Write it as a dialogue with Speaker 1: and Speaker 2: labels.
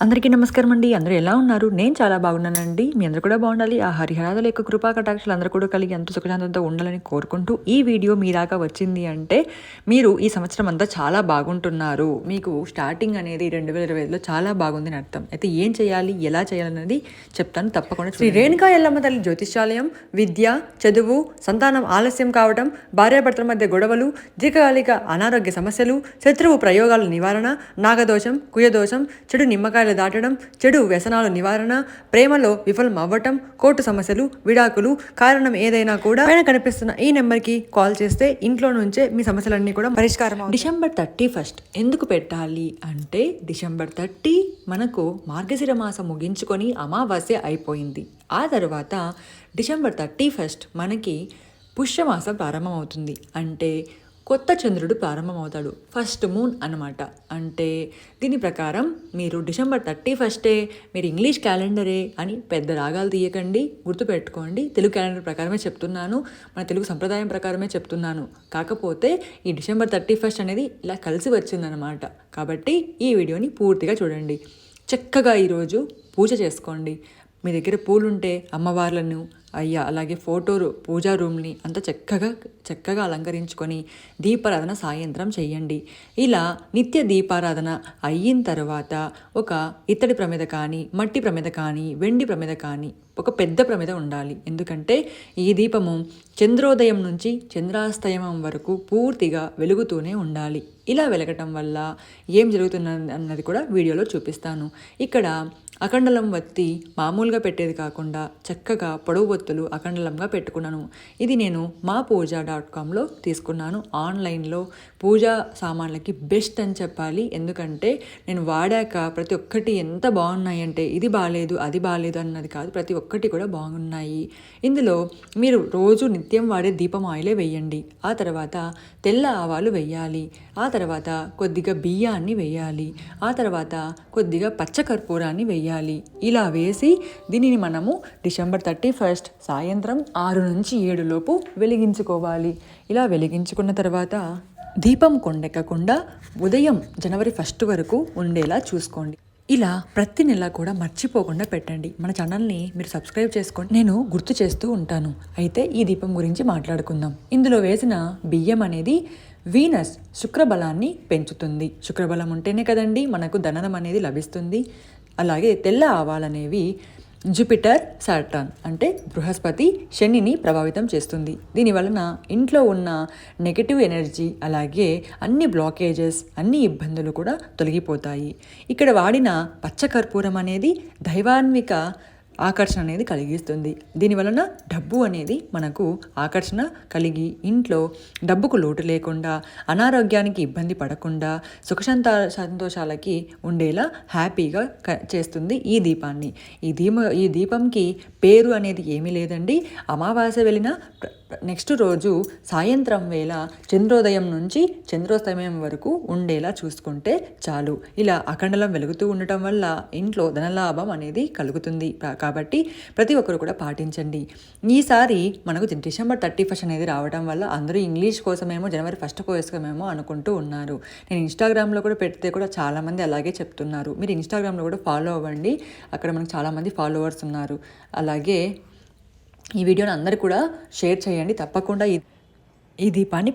Speaker 1: అందరికీ నమస్కారం అండి. అందరూ ఎలా ఉన్నారు? నేను చాలా బాగున్నానండి. మీ అందరూ కూడా బాగుండాలి. ఆ హరిహరాదుల యొక్క కృపా కటాక్షలు అందరూ కూడా కలిగి ఎంతో సుఖశాంతంతో ఉండాలని కోరుకుంటూ ఈ వీడియో మీ దాకా వచ్చింది అంటే మీరు ఈ సంవత్సరం అంతా చాలా బాగుంటున్నారు. మీకు స్టార్టింగ్ అనేది రెండు వేల ఇరవై ఐదులో చాలా బాగుంది అని అర్థం. అయితే ఏం చేయాలి? ఎలా చేయాలన్నది చెప్తాను. తప్పకుండా శ్రీ రేణుకా ఎల్లమ్మ తల్లి జ్యోతిష్యాలయం విద్య చదువు సంతానం ఆలస్యం కావడం భార్యాభర్తల మధ్య గొడవలు దీర్ఘకాలిక అనారోగ్య సమస్యలు శత్రువు ప్రయోగాల నివారణ నాగదోషం కుయదోషం చెడు నిమ్మకాయలు దాటడం చెడు వ్యసనాల నివారణ ప్రేమలో విఫలం అవ్వటం కోర్టు సమస్యలు విడాకులు కారణం ఏదైనా కూడా పైన కనిపిస్తున్న ఈ నెంబర్కి కాల్ చేస్తే ఇంట్లో నుంచే మీ సమస్యలన్నీ కూడా పరిష్కారం డిసెంబర్ థర్టీ ఫస్ట్ ఎందుకు పెట్టాలి అంటే డిసెంబర్ థర్టీ మనకు మార్గశిర మాసం ముగించుకొని అమావాస్య అయిపోయింది. ఆ తర్వాత డిసెంబర్ థర్టీ ఫస్ట్ మనకి పుష్యమాసం ప్రారంభమవుతుంది. అంటే కొత్త చంద్రుడు ప్రారంభమవుతాడు. ఫస్ట్ మూన్ అన్నమాట. అంటే దీని ప్రకారం మీరు డిసెంబర్ థర్టీ ఫస్టే మీరు ఇంగ్లీష్ క్యాలెండరే అని పెద్ద రాగాలు తీయకండి. గుర్తుపెట్టుకోండి. తెలుగు క్యాలెండర్ ప్రకారమే చెప్తున్నాను. మన తెలుగు సంప్రదాయం ప్రకారమే చెప్తున్నాను. కాకపోతే ఈ డిసెంబర్ థర్టీ ఫస్ట్ అనేది ఇలా కలిసి వచ్చిందనమాట కాబట్టి ఈ వీడియోని పూర్తిగా చూడండి. చక్కగా ఈరోజు పూజ చేసుకోండి. మీ దగ్గర పూలుంటే అమ్మవార్లను అయ్యా అలాగే ఫోటో రూ- పూజా రూమ్ని అంత చక్కగా చక్కగా అలంకరించుకొని దీపారాధన సాయంత్రం చేయండి ఇలా నిత్య దీపారాధన అయిన తర్వాత ఒక ఇత్తడి ప్రమిద కానీ మట్టి ప్రమిద కానీ వెండి ప్రమిద కానీ ఒక పెద్ద ప్రమిద ఉండాలి. ఎందుకంటే ఈ దీపము చంద్రోదయం నుంచి చంద్రాస్తయమం వరకు పూర్తిగా వెలుగుతూనే ఉండాలి. ఇలా వెలగటం వల్ల ఏం జరుగుతున్నది అన్నది కూడా వీడియోలో చూపిస్తాను. ఇక్కడ అఖండలం వత్తి మామూలుగా పెట్టేది కాకుండా చక్కగా పొడవు ఒత్తులు అఖండలంగా పెట్టుకున్నాను. ఇది నేను మా పూజా డాట్ కామ్లో తీసుకున్నాను. ఆన్లైన్లో పూజా సామాన్లకి బెస్ట్ అని చెప్పాలి. ఎందుకంటే నేను వాడాక ప్రతి ఒక్కటి ఎంత బాగున్నాయంటే ఇది బాగాలేదు అది బాగాలేదు అన్నది కాదు ప్రతి ఒక్కటి కూడా బాగున్నాయి. ఇందులో మీరు రోజు నిత్యం వాడే దీపం ఆయిలే వేయండి. ఆ తర్వాత తెల్ల ఆవాలు వేయాలి. ఆ తర్వాత కొద్దిగా బియ్యాన్ని వేయాలి. ఆ తర్వాత కొద్దిగా పచ్చకర్పూరాన్ని వేయాలి. ఇలా వేసి దీనిని మనము డిసెంబర్ థర్టీ ఫస్ట్ సాయంత్రం ఆరు నుంచి ఏడు లోపు వెలిగించుకోవాలి. ఇలా వెలిగించుకున్న తర్వాత దీపం కొండెక్కకుండా ఉదయం జనవరి ఫస్ట్ వరకు ఉండేలా చూసుకోండి. ఇలా ప్రతి నెల కూడా మర్చిపోకుండా పెట్టండి. మన ఛానల్ని మీరు సబ్స్క్రైబ్ చేసుకోండి నేను గుర్తు చేస్తూ ఉంటాను. అయితే ఈ దీపం గురించి మాట్లాడుకుందాం. ఇందులో వేసిన బియ్యం అనేది వీనస్ శుక్రబలాన్ని పెంచుతుంది. శుక్రబలం ఉంటేనే కదండి మనకు ధననం అనేది లభిస్తుంది. అలాగే తెల్ల ఆవాలనేవి జూపిటర్ సాటర్న్ అంటే బృహస్పతి శనిని ప్రభావితం చేస్తుంది. దీని వలన ఇంట్లో ఉన్న నెగటివ్ ఎనర్జీ అలాగే అన్ని బ్లాకేజెస్ అన్ని ఇబ్బందులు కూడా తొలగిపోతాయి. ఇక్కడ వాడిన పచ్చకర్పూరం అనేది దైవాన్విక ఆకర్షణ అనేది కలిగిస్తుంది. దీనివలన డబ్బు అనేది మనకు ఆకర్షణ కలిగి ఇంట్లో డబ్బుకు లోటు లేకుండా అనారోగ్యానికి ఇబ్బంది పడకుండా సుఖశాంత సంతోషాలకి ఉండేలా హ్యాపీగా క చేస్తుంది ఈ దీపాన్ని. ఈ దీప ఈ దీపంకి పేరు అనేది ఏమీ లేదండి. అమావాస్య వెళ్ళిన నెక్స్ట్ రోజు సాయంత్రం వేళ చంద్రోదయం నుంచి చంద్రోస్తమయం వరకు ఉండేలా చూసుకుంటే చాలు. ఇలా అఖండలం వెలుగుతూ ఉండటం వల్ల ఇంట్లో ధనలాభం అనేది కలుగుతుంది. ప్రా కాబట్టి ప్రతి ఒక్కరు కూడా పాటించండి. ఈసారి మనకు డిసెంబర్ థర్టీ ఫస్ట్ అనేది రావడం వల్ల అందరూ ఇంగ్లీష్ కోసమేమో జనవరి ఫస్ట్ కోసమేమో అనుకుంటూ ఉన్నారు. నేను ఇన్స్టాగ్రామ్లో కూడా పెడితే కూడా చాలామంది అలాగే చెప్తున్నారు. మీరు ఇన్స్టాగ్రామ్లో కూడా ఫాలో అవ్వండి. అక్కడ మనకు చాలామంది ఫాలోవర్స్ ఉన్నారు. అలాగే ఈ వీడియోని అందరు కూడా షేర్ చేయండి. తప్పకుండా ఈ ఈ దీపాన్ని